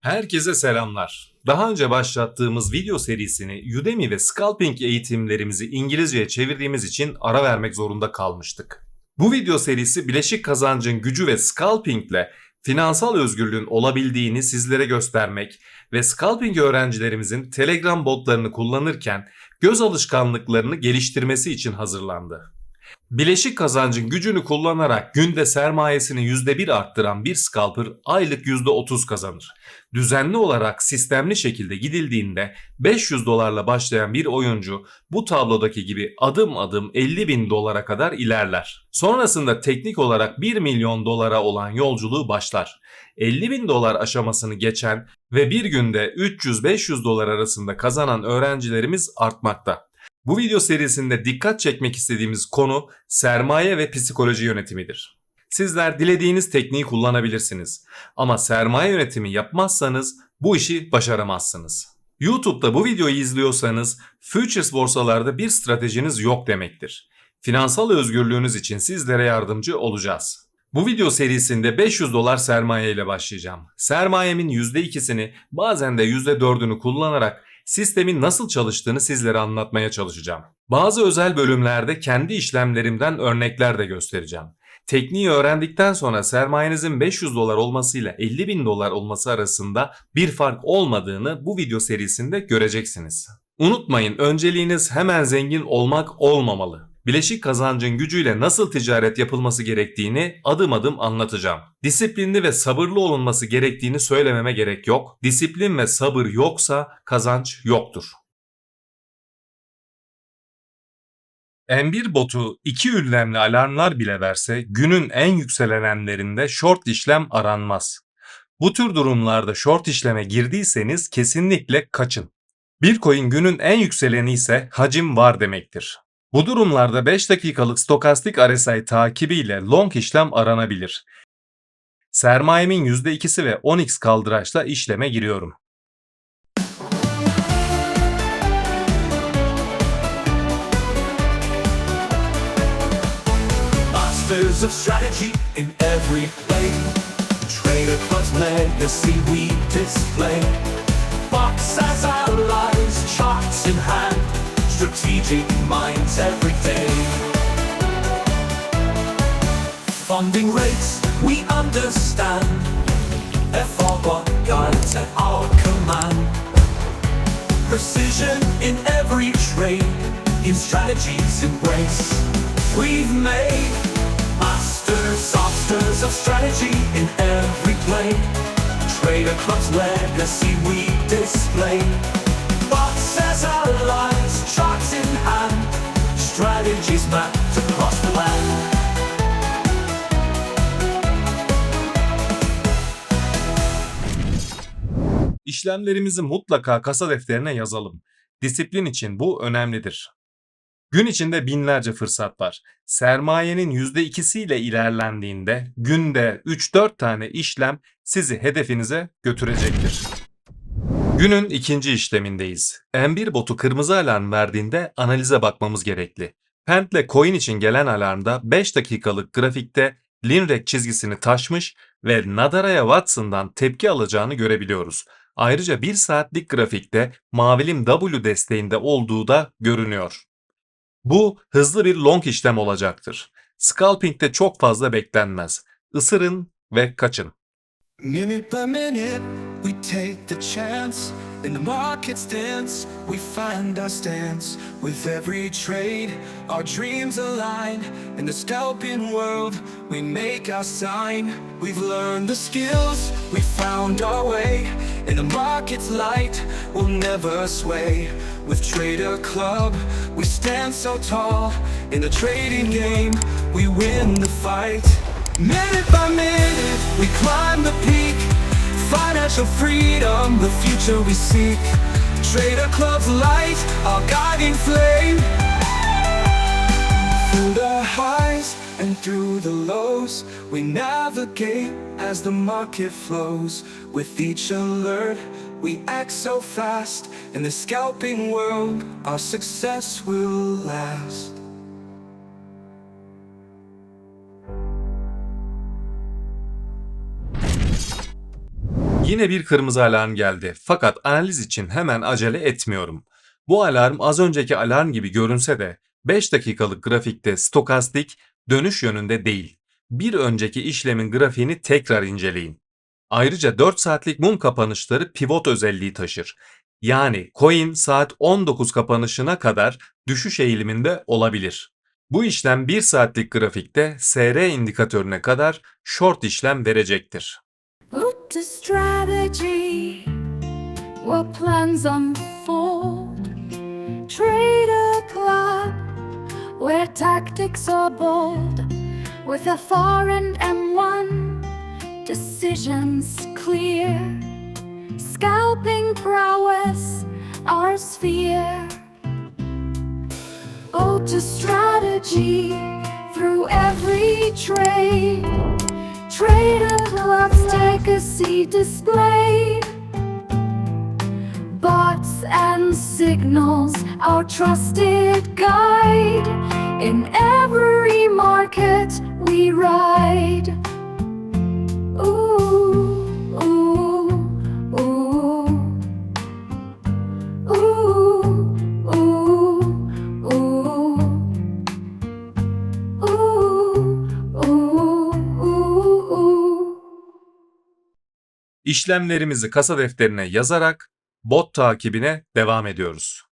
Herkese selamlar. Daha önce başlattığımız video serisini Udemy ve Scalping eğitimlerimizi İngilizceye çevirdiğimiz için ara vermek zorunda kalmıştık. Bu video serisi bileşik kazancın gücü ve scalping ile finansal özgürlüğün olabildiğini sizlere göstermek ve scalping öğrencilerimizin Telegram botlarını kullanırken göz alışkanlıklarını geliştirmesi için hazırlandı. Bileşik kazancın gücünü kullanarak günde sermayesini %1 arttıran bir scalper aylık %30 kazanır. Düzenli olarak sistemli şekilde gidildiğinde 500 dolarla başlayan bir oyuncu bu tablodaki gibi adım adım 50 bin dolara kadar ilerler. Sonrasında teknik olarak 1 milyon dolara olan yolculuğu başlar. 50 bin dolar aşamasını geçen ve bir günde 300-500 dolar arasında kazanan öğrencilerimiz artmakta. Bu video serisinde dikkat çekmek istediğimiz konu sermaye ve psikoloji yönetimidir. Sizler dilediğiniz tekniği kullanabilirsiniz ama sermaye yönetimi yapmazsanız bu işi başaramazsınız. YouTube'da bu videoyu izliyorsanız futures borsalarda bir stratejiniz yok demektir. Finansal özgürlüğünüz için sizlere yardımcı olacağız. Bu video serisinde 500 dolar sermaye ile başlayacağım. Sermayemin %2'sini bazen de %4'ünü kullanarak sistemin nasıl çalıştığını sizlere anlatmaya çalışacağım. Bazı özel bölümlerde kendi işlemlerimden örnekler de göstereceğim. Tekniği öğrendikten sonra sermayenizin 500 dolar olmasıyla 50 bin dolar olması arasında bir fark olmadığını bu video serisinde göreceksiniz. Unutmayın önceliğiniz hemen zengin olmak olmamalı. Bileşik kazancın gücüyle nasıl ticaret yapılması gerektiğini adım adım anlatacağım. Disiplinli ve sabırlı olunması gerektiğini söylememe gerek yok. Disiplin ve sabır yoksa kazanç yoktur. M1 botu iki ünlemli alarmlar bile verse günün en yükselenenlerinde short işlem aranmaz. Bu tür durumlarda short işleme girdiyseniz kesinlikle kaçın. Bir coin günün en yükseleni ise hacim var demektir. Bu durumlarda 5 dakikalık stokastik RSI takibiyle long işlem aranabilir. Sermayemin %2'si ve 10x kaldıraçla işleme giriyorum. Masters of strategy in every lane. Trader plus legacy we display. Box as allies, charts in hand. Strategic minds every day. Funding rates we understand. FR guides at our command. Precision in every trade. In strategies embrace. We've made masters, masters of strategy in every play. Trader club's legacy we display. In hand. İşlemlerimizi mutlaka kasa defterine yazalım. Disiplin için bu önemlidir. Gün içinde binlerce fırsat var. Sermayenin %2'siyle ilerlendiğinde günde 3-4 tane işlem sizi hedefinize götürecektir. Günün ikinci işlemindeyiz. M1 botu kırmızı alarm verdiğinde analize bakmamız gerekli. Pendle coin için gelen alarmda 5 dakikalık grafikte Linrek çizgisini taşmış ve Nadaraya Watson'dan tepki alacağını görebiliyoruz. Ayrıca 1 saatlik grafikte mavilim W desteğinde olduğu da görünüyor. Bu hızlı bir long işlem olacaktır. Scalping'de çok fazla beklenmez. Isırın ve kaçın. Minute by minute, we take the chance. In the market's dance, we find our stance. With every trade, our dreams align. In the scalping world, we make our sign. We've learned the skills, we found our way. In the market's light, we'll never sway. With Trader Club, we stand so tall. In the trading game, we win the fight. Minute by minute, we climb the peak. Financial freedom, the future we seek. Trader Club's light, our guiding flame. Through the highs and through the lows, we navigate as the market flows. With each alert, we act so fast. In the scalping world, our success will last. Yine bir kırmızı alarm geldi fakat analiz için hemen acele etmiyorum. Bu alarm az önceki alarm gibi görünse de 5 dakikalık grafikte stokastik dönüş yönünde değil. Bir önceki işlemin grafiğini tekrar inceleyin. Ayrıca 4 saatlik mum kapanışları pivot özelliği taşır. Yani coin saat 19 kapanışına kadar düşüş eğiliminde olabilir. Bu işlem 1 saatlik grafikte SR indikatörüne kadar short işlem verecektir. To strategy, what plans unfold. Trader club, where tactics are bold. With a foreign M1, decisions clear. Scalping prowess, our sphere. Go to strategy through every trade. Trader clubs take a seat displayed. Bots and signals, our trusted guide. In every market we ride. Ooh, İşlemlerimizi kasa defterine yazarak bot takibine devam ediyoruz.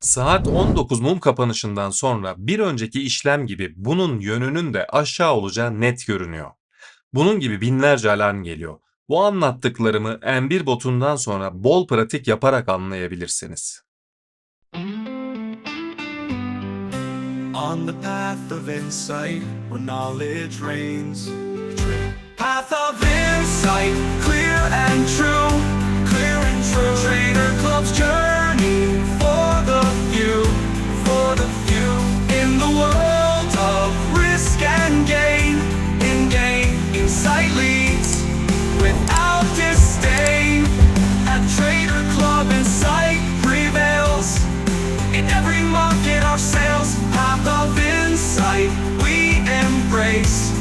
Saat 19 mum kapanışından sonra bir önceki işlem gibi bunun yönünün de aşağı olacağı net görünüyor. Bunun gibi binlerce alarm geliyor. Bu anlattıklarımı M1 botundan sonra bol pratik yaparak anlayabilirsiniz. On the path of insight, where knowledge reigns. Path of insight, clear and true,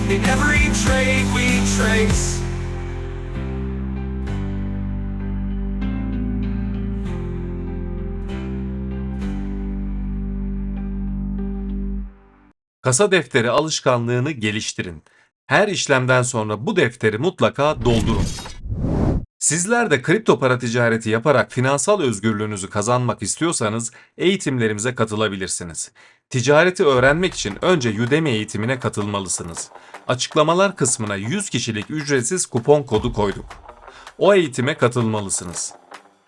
In every trade we trace. Kasa defteri alışkanlığını geliştirin. Her işlemden sonra bu defteri mutlaka doldurun. Sizler de kripto para ticareti yaparak finansal özgürlüğünüzü kazanmak istiyorsanız eğitimlerimize katılabilirsiniz. Ticareti öğrenmek için önce Udemy eğitimine katılmalısınız. Açıklamalar kısmına 100 kişilik ücretsiz kupon kodu koyduk. O eğitime katılmalısınız.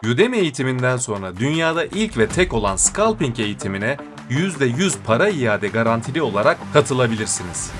Udemy eğitiminden sonra dünyada ilk ve tek olan scalping eğitimine %100 para iade garantili olarak katılabilirsiniz.